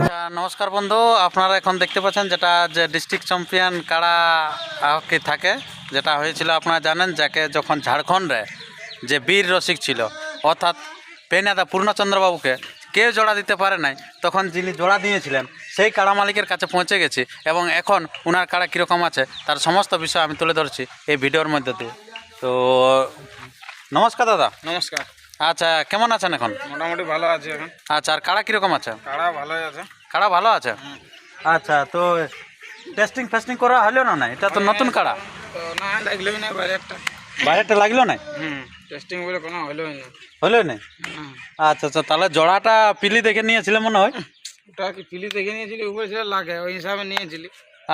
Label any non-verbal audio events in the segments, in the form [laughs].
আচ্ছা, নমস্কার বন্ধু আপনারা এখন দেখতে পাচ্ছেন যেটা যে ডিস্ট্রিক্ট চ্যাম্পিয়ন কারা হকি থাকে যেটা হয়েছিল আপনারা জানেন যাকে যখন ঝাড়খণ্ডে যে বীর রসিক ছিল অর্থাৎ পেনাদা পূর্ণচন্দ্রবাবুকে কেউ জোড়া দিতে পারে নাই। তখন যিনি জোড়া দিয়েছিলেন সেই কাড়া মালিকের কাছে পৌঁছে গেছি এবং এখন ওনার কাড়া কীরকম আছে তার সমস্ত বিষয় আমি তুলে ধরছি এই ভিডিওর মধ্যে দিয়ে। তো নমস্কার দাদা। নমস্কার। আচ্ছা কেমন আছেন এখন? মোটামুটি ভালো আছে এখন। আচ্ছা আর কাড়া কীরকম আছে? কাড়া ভালোই আছে। কাড়া ভালো আছে? আচ্ছা তো টেস্টিং ফেস্টিং করা হলো না না এটা তো নতুন কাড়া। না লাগলোই না বাইরে একটা বাইরেটা লাগল না হুম টেস্টিং বলে কোনো হলোই না। হলো না। আচ্ছা আচ্ছা তাহলে জোড়াটা পিলি দেখে নিয়েছিলে মনে হয়? ওটা কি পিলি দেখে নিয়েছিলি? উপরে ছিল লাগে ওই হিসাবে নিয়েছিলি।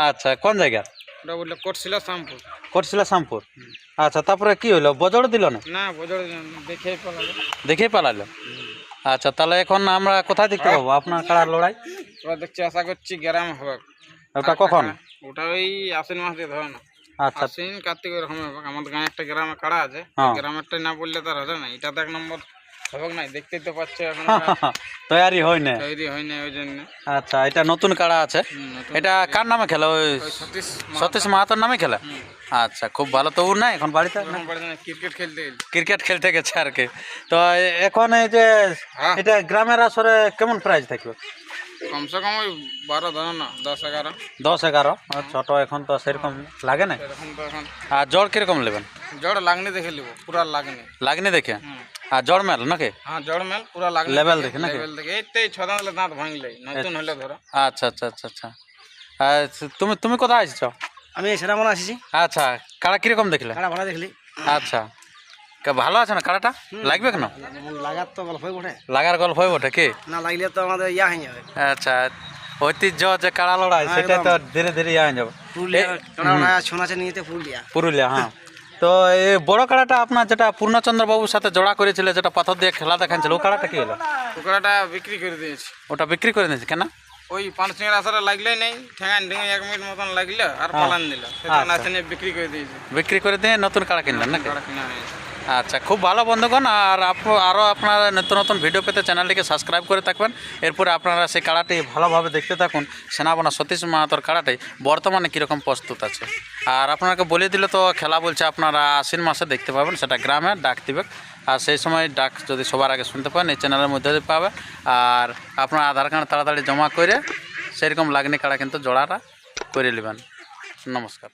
আচ্ছা কোন জায়গা? ওটা বললে করছিল শ্যাম্পু করছিল শ্যামপুর। আচ্ছা তারপরে কি হলো? বজড় দিল না? না বজর দেখেই পালালো। দেখেই পালালো? আচ্ছা তাহলে এখন আমরা কোথায় দেখতে পাবো? আপনার কাড়ার লড়াই? ওরা দেখছি আশা করছি গ্রাম হবে। ওটা কখন? ওটা ওই আশ্বিন মাস দিয়ে ধরো না। আচ্ছা। আশ্বিন কার্তিক এরকম আমাদের গাঁয়ে একটা গ্রামে কাড়া আছে? হ্যাঁ। গ্রামেরটা না বললে তার হবে না। এটা তো এক নম্বর হবে নাই দেখতেই তো পাচ্ছে এখন [laughs] তৈরি হয় না। তৈরি হয় না ওই জন্য আচ্ছা এটা নতুন কাড়া আছে? এটা কার নামে খেলে? ওই সতীশ মাহাতোর। নামে খেলে? আচ্ছা খুব ভালো। তো এখন বাড়িতে? ক্রিকেট খেলতে ক্রিকেট খেলতে গেছে আর কি। তো এখন এই যে হ্যাঁ। এটা গ্রামের আসরে কেমন প্রাইজ থাকবে? কমসে কম ওই বারো ধরো না দশ এগারো। দশ এগারো? ছোট এখন তো সেরকম লাগে না? আর জড় কীরকম নেবেন? জ্বর লাগনি দেখে নিব পুরা লাগনি। লাগনি দেখে। আর জড় মেল নাকি? হ্যাঁ জড় মেল পুরা লাগনি Level দেখে নাকি? লেভেল দেখে। এইটাই ছ দাঁত হলে দাঁত ভাঙলে নতুন হলে ধরো। আচ্ছা আচ্ছা আচ্ছা আচ্ছা। আর তুমি তুমি কোথায় আসছো আমি সেটা মনে আসিছি। আচ্ছা কাড়া কীরকম দেখলে? কাড়া ভালো দেখলি। আচ্ছা। ভালো আছে না কাড়াটা? লাগবে কেন? লাগার তো গল্পই বটে। লাগার গল্প হয়ে ওঠে কি? না লাগলে তো আমাদের ইয়া হয়ে যাবে। আচ্ছা ঐতিহ্য যে কাড়া লড়াই সেটা তো ধীরে ধীরে ইয়ে হয়ে যাবে। পুরুলিয়া কাড়া ছোনাচে নিয়েতে পুরুলিয়া। পুরুলিয়া হ্যাঁ। তো এই বড় কাড়াটা আপনার যেটা পূর্ণচন্দ্র বাবুর সাথে জোড়া করেছিল যেটা পাথর দিয়ে খেলা দেখাচ্ছিল ও কাড়াটা কি হলো? ও কাড়াটা বিক্রি করে দিয়েছি। ওটা বিক্রি করে দিয়েছে কেন? ওই পাঁচ সিঙ্গার আসলে লাগলেই নেই ঠেঙান ঠেঙে এক মিনিট মতন লাগল আর পালান দিল। সেটা আচ্ছা। বিক্রি করে দিয়েছি। বিক্রি করে দিয়ে নতুন কাড়া কিনলেন না কাড়া কিনা হয়েছে। আচ্ছা খুব ভালো বন্ধুগণ, আর আরও আপনারা নতুন নতুন ভিডিও পেতে চ্যানেলটিকে সাবস্ক্রাইব করে থাকবেন। এরপরে আপনারা সেই কাড়াটি ভালোভাবে দেখতে থাকুন। সেনাবনা সতীশ মাহাতর কাড়াটি বর্তমানে কীরকম প্রস্তুত আছে। আর আপনাকে বলে দিলে তো খেলা বলছে আপনারা আশ্বিন মাসে দেখতে পাবেন, সেটা গ্রামে ডাক দিবে আর সেই সময় ডাক যদি সবার আগে শুনতে পান, এই চ্যানেলের মধ্যে পাবে আর আপনার আধার কার্ড তাড়াতাড়ি জমা করে সেরকম লাগনি কাড়া কিন্তু জোড়াটা করে নেবেন। নমস্কার।